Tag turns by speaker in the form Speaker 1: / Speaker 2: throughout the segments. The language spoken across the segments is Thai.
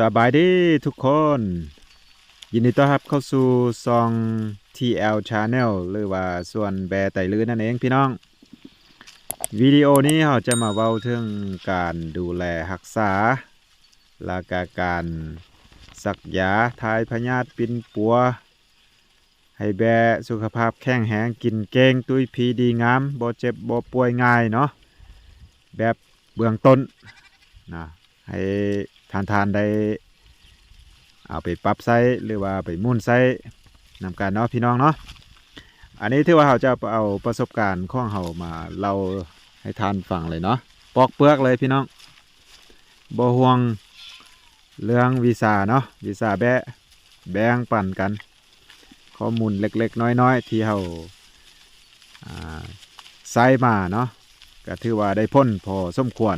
Speaker 1: สบายดีทุกคน ยินดีต้อนรับเข้าสู่ซอง TL Channel หรือว่าส่วนแบร์ไตลือนั่นเองพี่น้อง วิดีโอนี้เราจะมาเว้าถึงการดูแลรักษาและกาการสักยาทายพยาธิปินปัว ให้แบะสุขภาพแข็งแรงกินเก่งตุ้ยพีดีงามบ่เจ็บบ่ป่วยง่ายเนาะแบบเบื้องต้นนะให้ ทานทานได้เอาไปปรับไซหรือว่าไปมุ่นไซนำการเนาะพี่น้องเนาะอันนี้ถือว่าเราจะเอาประสบการณ์ของเรามาเล่าให้ทานฟังเลยเนาะปอกเปลือกเลยพี่น้องบ่ห่วงเรื่องวีซ่าเนาะวีซ่าแบะแบ่งปันกัน ข้อมูลเล็กๆ น้อยๆ ที่เราอ่าใส่มาเนาะก็ถือว่าได้พ้นพอสมควร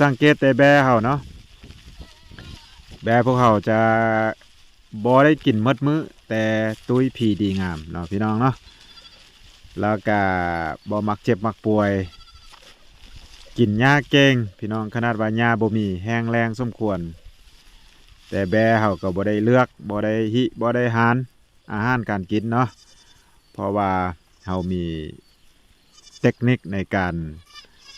Speaker 1: สังเกตแต่แบร์เขาเนาะ แบร์พวกเขาจะบ่ได้กินมดมื้อแต่ตุ้ยผีดีงามเนาะพี่น้องเนาะแล้วก็บ่มักเจ็บมักป่วย กินหญ้าเก่งพี่น้องขนาดว่าหญ้าบ่มีแห้งแรงสมควร แต่แบร์เขาก็บ่ได้เลือกบ่ได้หิบ่ได้หานอาหารการกินเนาะเพราะว่าเรามีเทคนิคในการ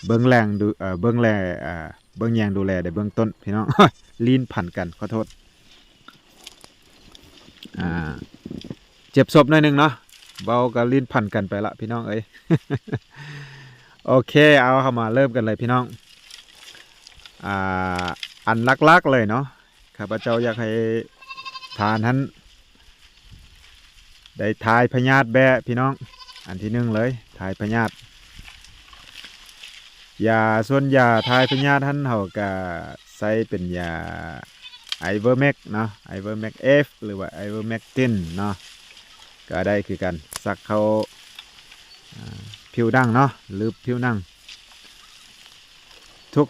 Speaker 1: เบิ้องแรงดูเบิ้องแลเอ่อเบิ้องแยงดูแลในเบื้องต้นพี่น้อง ลีนผันกันขอโทษอ่าเจ็บศพหน่อยหนึ่งเนาะเบากับลีนผันกันไปละพี่น้องเอ้ยโอเคเอาเข้ามาเริ่มกันเลยพี่น้องอ่าอันลักๆเลยเนาะข้าพเจ้าอยากให้ทานท่านได้ทายพญาตแบะพี่น้อง อันที่หนึ่งเลยทายพญาติยาส่วนยาทายพญาตท่านเขาก็ใส่เป็นยาไอเวอร์แมกเนาะไอเวอร์แมกเอฟหรือว่าไอเวอร์แมกตินเนาะก็ได้คือกันสักเขาอ่าผิวดังเนาะหรือผิวนั่ง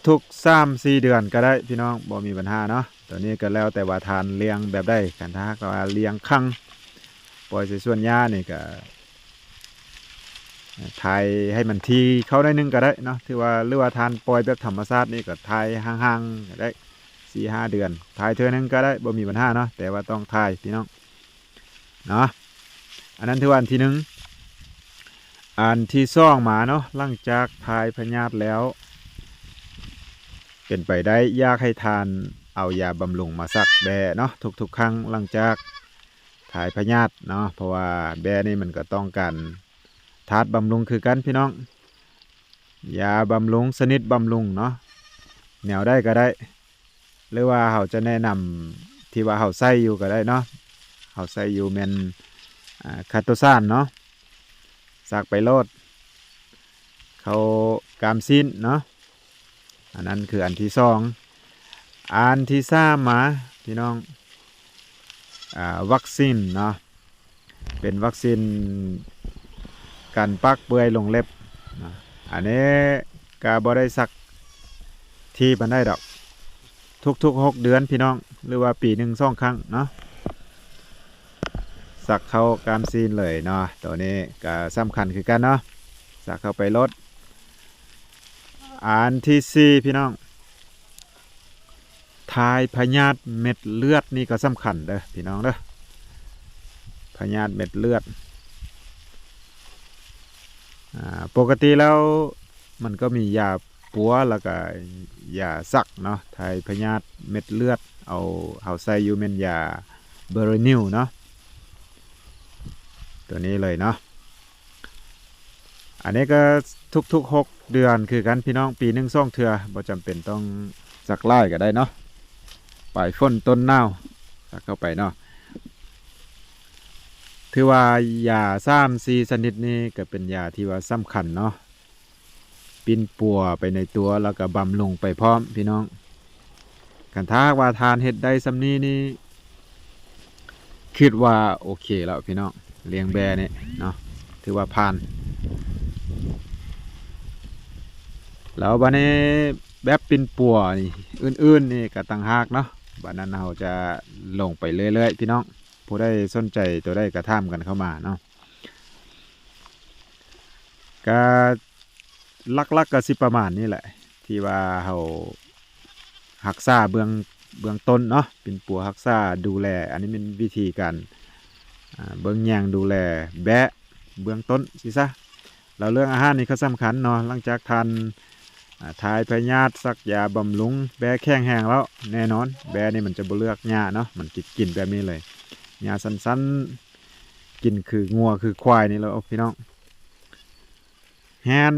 Speaker 1: ทุกๆสามสี่เดือนก็ได้พี่น้องบ่มีปัญหาเนาะตัวนี้ก็แล้วแต่ว่าทานเลี้ยงแบบได้กันถ้าก็ว่าเลี้ยงคั่งปล่อยใส่ส่วนหญ้านี่ก็ ทายให้มันทีเข้าได้นึงก็ได้เนาะที่ว่าหรือว่าทานปล่อยแบบธรรมชาตินี่ก็ทายห่างๆก็ได้สี่ห้าเดือนทายเท่านึงก็ได้บ่มีปัญหาเนาะแต่ว่าต้องทายพี่น้องเนาะอันนั้นถือว่าอันที่หนึ่งอันที่สองหมาเนาะหลังจากทายพญาติแล้ว เป็นไปได้ยากให้ทานเอายาบำรุงมาสักแบเนาะทุกๆครั้งหลังจากถ่ายพยาธิเนาะเพราะว่าแบนี่มันก็ต้องการาดบำรุงคือกันพี่น้อง ยาบำรุงสนิทบำรุงเนาะแนวได้ก็ได้ หรือว่าเขาจะแนะนำที่ว่าเขาใส่อยู่ก็ได้เนาะเขาใส่อยู่แมนอ่าคาโตซานเนาะสักไปโลด เขากามซินเนาะอันนั้นคืออันที่สองอันที่สามมาพี่น้องอวัคซีนเนาะเป็นวัคซีน การปักเปื่อยลงเล็บนะอันนี้กาบได้สักที่มันได้ดอก ทุกๆหกเดือนพี่น้อง หรือว่าปีหนึ่งสองครั้งเนาะสักเข้ากามซีนเลยเนาะตัวนี้ก็สำคัญคือกันเนาะสักเข้าไปลดอันที่สี่พี่น้องทายพยาธิเม็ดเลือดนี่ก็สำคัญเด้อพี่น้องเด้อพยาธิเม็ดเลือด ปกติแล้วมันก็มียาปัวแล้วก็ยาสักเนาะไทยพยาธิเม็ดเลือด เอาเอาใส่ยูเมนยาเบอร์นิวเนาะตัวนี้เลยเนาะอันนี้ก็ทุกๆหกเดือนคือกันพี่น้องปีหนึ่งซ่องเถื่อบ่จำเป็นต้องสักไล่ก็ได้เนาะปลายฝนต้นหนาวสักเข้าไปเนาะ ถือว่ายาซ้ำซีสนิดนี่ก็เป็นยาที่ว่าสำคัญเนาะปินปัวไปในตัวแล้วก็บำรุงไปพร้อมพี่น้องกันถ้าว่าทานเห็ดได้สำนี้นี่คิดว่าโอเคแล้วพี่น้องเลี้ยงแบร์นี่เนาะถือว่าผ่านแล้วบันนี้แบบปินปัวนี่อื่นๆนี่ก็ต่างหากเนาะบัดนั้นเราจะลงไปเรื่อยๆพี่น้อง ผู้ได้สนใจตัวได้กระท่ามกันเข้ามาเนาะก็ลักๆกก็สิประมาณนี้แหละ ที่ว่าเราหักษาเบื้องเบื้องต้นเนาะเป็นปัวรักษาดูแล อันนี้เป็นวิธีการเบิ่งแยงดูแลแบะเบื้องต้นสิซะแล้วเรื่องอาหารนี่ก็สำคัญเนาะหลังจากทานทายพยาธิสักยาบำรุง แบะแข้งแห้งแล้วแน่นอน แบะนี่มันจะบ่เลือกหญ้าเนาะมันกินกินแบบนี้เลย หญ้าสั้นๆ กินคืองัวคือควายนี่แล้วพี่น้องแฮน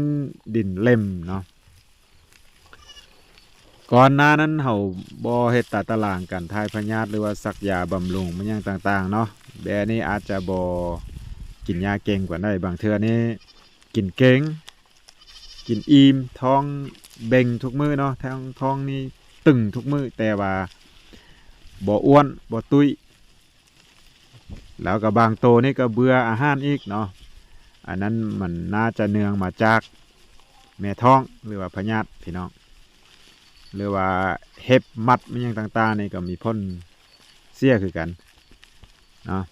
Speaker 1: ดินเล่มเนาะก่อนหน้านั้นเฮาบ่เฮ็ดตาตารางกันทายพยาธิหรือว่าสักยาบำรุงมันยังต่างๆเนาะแบนี่อาจจะบ่กินยาเก่งกว่าได้บางเทือนี่กินเก่งกินอิ่มท้องเบ่งทุกมือเนาะท้องท้องนี่ตึงทุกมือแต่ว่าบ่อ้วนบ่ตุ้ย แล้วก็บางโตนี่ก็เบื่ออาหารอีกเนาะอันนั้นมันน่าจะเนืองมาจากแม่ท้องหรือว่าพยาธิพี่น้องหรือว่าเห็บมัดมันยังต่างๆนี่ก็มีพ่นเสียคือกันเนาะ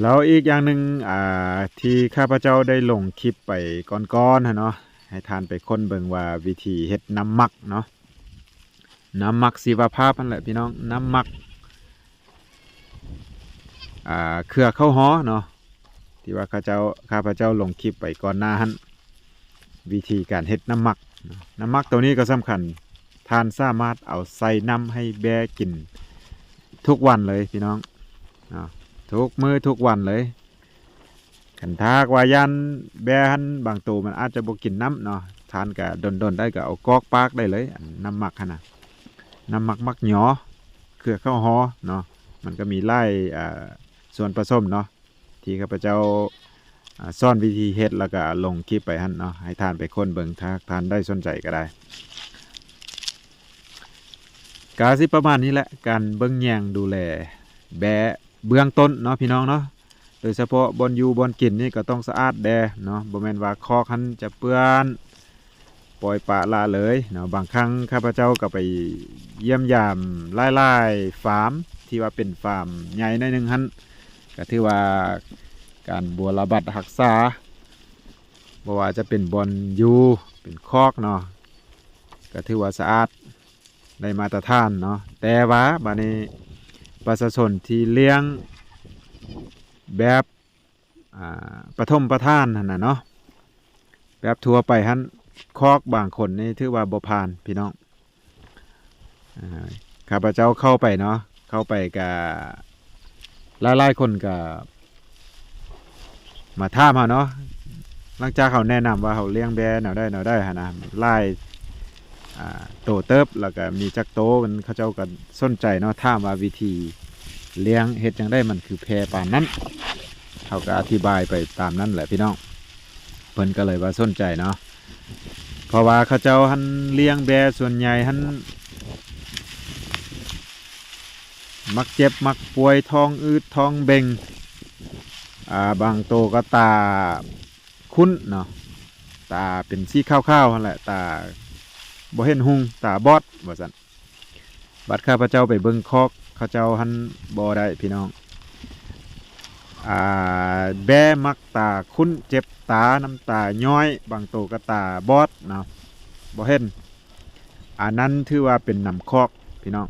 Speaker 1: แล้วอีกอย่างหนึ่งอ่าที่ข้าพเจ้าได้ลงคลิปไปก่อนๆนะเนาะให้ทานไปค้นเบิ่งว่าวิธีเฮ็ดน้ำมักเนาะน้ำมักชีวภาพนั่นแหละพี่น้องน้ำมัก เครือข้าวฮ้อเนาะที่ว่าข้าเจ้าข้าพเจ้าลงคลิปไปก่อนหน้าหันวิธีการเฮ็ดน้ำมัก น้ำมักตัวนี้ก็สำคัญทานสามารถเอาใส่น้ำให้แบะกินทุกวันเลยพี่น้องอทุกมือทุกวันเลยขันทากวายันแบะหันบางตัวมันอาจจะบ่กินน้ำเนาะทานก็ดนๆได้ก็เอากอกปากได้เลยน้ำหมักขนาดน้ำหมักมักหยอเครือข้าวหอเนาะมันก็มีไล่อ่า ส่วนผสมเนาะที่ข้าพเจ้าซ่อนวิธีเฮ็ดแล้วก็ลงคลิปไปหั่นเนาะให้ทานไปค้นเบิ่งถ้าทานได้สนใจก็ได้กาสิประมาณนี้แหละการเบิ่งแยงดูแลแบะเบื้องต้นเนาะพี่น้องเนาะโดยเฉพาะบนอยู่บนกินนี่ก็ต้องสะอาดแดเนาะบ่แม่นว่าคอกหันจะเปื้อนปล่อยปะละเลยเนาะบางครั้งข้าพเจ้าก็ไปเยี่ยมยามหลายๆฟาร์มที่ว่าเป็นฟาร์มใหญ่หน่อยหนึงหัน ก็ถือว่าการบัวระบัดรักษาบ่ว่าจะเป็นบอลยูเป็นคอกเนาะก็ถือว่าสะอาดได้มาตรฐานเนาะแต่ว่าบานี้ประชาชนที่เลี้ยงแบบอ่าปฐมประทานนั่นนะเนาะแบบทัวไปหันคอกบางคนนี่ถือว่าบ่ผ่านพี่น้องอข้าพเจ้าเข้าไปเนาะเข้าไปกับ หลายๆคนกับมาท่ามเฮาเนาะหลังจากเขาแนะนำว่าเขาเลี้ยงแบะแนวได้แนวได้หนนะไล่โตเติบแล้วก็มีจักโตมันเขาเจ้าก็สนใจเนาะท่ามว่าวิธีเลี้ยงเฮ็ดจังได้มันคือแพรปานนั้นเขาก็อธิบายไปตามนั้นแหละพี่น้องเพิ่นก็เลยว่าสนใจเนาะเพราะว่าเขาเจ้าหันเลี้ยงแบะส่วนใหญ่หัน มักเจ็บมักป่วยท้องอืดท้องเบ่งอ่าบางโตก็ตาคุ้นเนาะตาเป็นสีขาวๆนั่นแหละตาบ่เห็นหุงตาบอดว่าซั่นบัดข้าพเจ้าไปเบิ่งคอกเขาเจ้าหันบ่ได้พี่น้องอ่าแบมักตาคุ้นเจ็บตาน้ำตาย้อย บางโตก็ตาบอดเนาะบ่เห็นอันนั้นถือว่าเป็นน้ำคอกพี่น้อง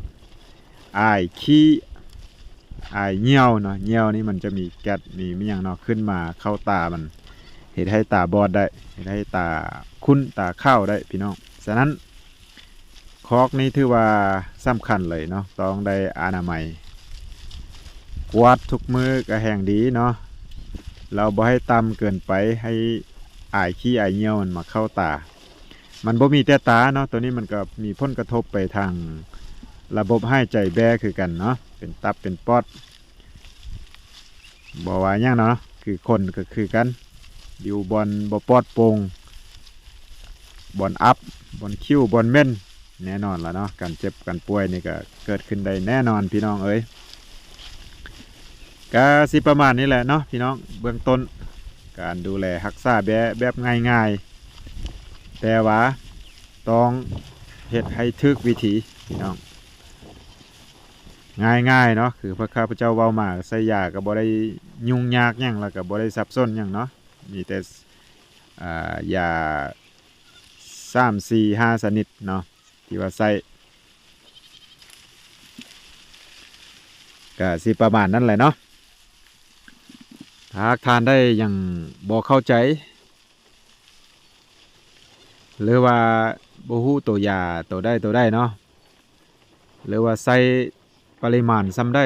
Speaker 1: ไอขี้ไอเหี่ยวเนาะเหี่ยวนี่มันจะมีแก๊สมีไม่อย่างเนาะขึ้นมาเข้าตามันเห็นให้ตาบอดได้เห็นให้ตาคุ้นตาเข้าได้พี่น้องฉะนั้นคอกนี่ถือว่าสำคัญเลยเนาะต้องได้อนามัยกวาดทุกมือก็แห้งดีเนาะเราบ่ให้ต่ำเกินไปให้อายขี้อายเหี่ยวมันมาเข้าตา มันบ่มีแต่ตาเนาะตัวนี้มันก็มีผลกระทบไปทาง ระบบหายใจแบคือกันเนาะเป็นตับเป็นปอดบ่ว่าหยังเนาะคือคนก็คือกันอยู่บอนบ่ปอดโป่งบอนอัพบอนคิ้วบอนเม่นแน่นอนละเนาะการเจ็บการป่วยนี่ก็เกิดขึ้นได้แน่นอนพี่น้องเอ้ยก็สิประมาณนี้แหละเนาะพี่น้องเบื้องต้นการดูแลรักษาแบะแบบง่ายๆ แต่ว่าต้องเฮ็ดให้ถึกวิธีพี่น้อง ง่ายๆเนาะคือพระข้าพเจ้าเว้ามาใส่ยาก็บ่ได้ยุ่งยากยังแล้วก็บ่ได้ซับซ้อนยังเนาะมีแต่ยาสามสี่ห้าสนิดเนาะที่ว่าใส่ก็สิประมาณนั้นแหละเนาะหากทานได้อย่างบ่เข้าใจ หรือว่าบ่ฮู้ตัวยาตัวได้ตัวได้เนาะหรือว่าใส่ ปริมาณซ้ำได้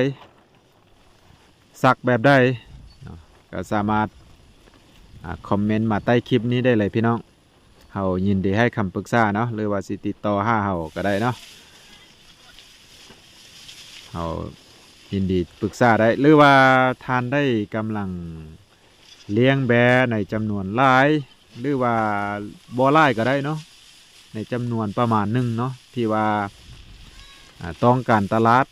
Speaker 1: สักแบบได้ก็สามารถอคอมเมนต์มาใต้คลิปนี้ได้เลยพี่น้องเฮายินดีให้คำปรึกษาเนาะหรือว่าสิติดต่อหาเฮาก็ได้เนาะเฮายินดีปรึกษาได้หรือว่าทานได้กำลังเลี้ยงแบในจำนวนหลาย หรือว่าบ่หลายก็ได้เนาะในจำนวนประมาณหนึ่งเนาะที่ว่าต้องการตลาด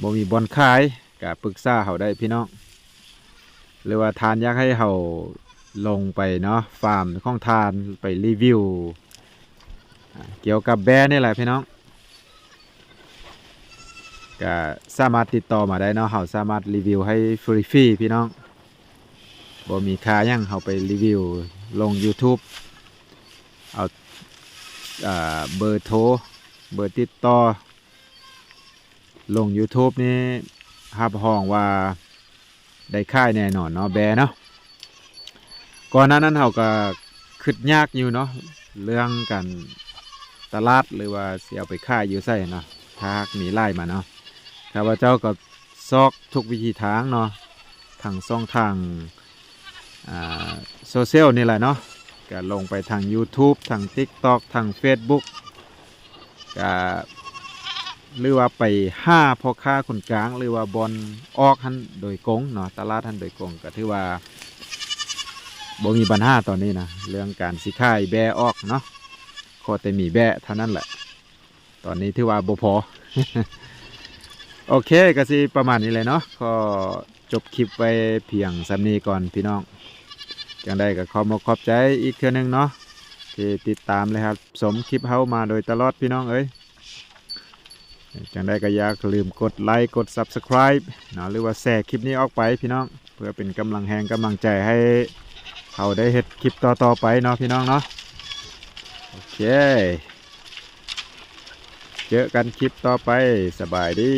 Speaker 1: บ่มีบอนขายก็ปรึกษาเขาได้พี่น้องหรือว่าทานอยากให้เขาลงไปเนาะฟาร์มของทานไปรีวิว เกี่ยวกับแบรนด์นี่แหละพี่น้องก็สามารถติดต่อมาได้เนาะเขาสามารถรีวิวให้ฟรีๆพี่น้องบ่มีค่ายังเขาไปรีวิวลง YouTube เอาเบอร์โทรเบอร์ติดต่อ ลง YouTube นี่รับห้องว่าได้ค่ายแน่นอนเนาะแบร์เนาะก่อนหน้านั้นเขาก็คิดยากอยู่เนาะเรื่องการตลาดหรือว่าเสียเอาไปค่ายอยู่ใส่เนาะถ้าหากมีไล่มาเนาะข้าพเจ้าก็ซอกทุกวิธีทางเนาะทางซ่องทางโซเชียลนี่แหละเนาะก็ลงไปทาง YouTube ทาง TikTok ทาง Facebook ก็ หรือว่าไปห้าพ่อค้าคนกลาง หรือว่าบอลออกหันโดยกงเนาะตลาดหันโดยกงก็ถือว่าบ่มีปัญหาตอนนี้นะเรื่องการสิขายแบะออกเนาะขอแต่มีแบะเท่านั้นแหละ ตอนนี้ถือว่าบ่พอ โอเคก็สิประมาณนี้เลยเนาะก็จบคลิปไว้เพียงสำนีก่อนพี่น้องจังได้ก็ขอมาขอบใจอีกเทื่อนึงเนาะที่ติดตามเลยครับ สมคลิปเฮามาโดยตลอดพี่น้องเอ้ย จังได้ก็อย่าลืมกดไลค์กด Subscribe เนาะหรือว่าแชร์คลิปนี้ออกไปพี่น้อง เพื่อเป็นกำลังแหงกำลังใจให้เขาได้เห็ดคลิปต่อๆไปเนาะพี่น้องเนาะโอเคเจอกันคลิปต่อไปสบายดี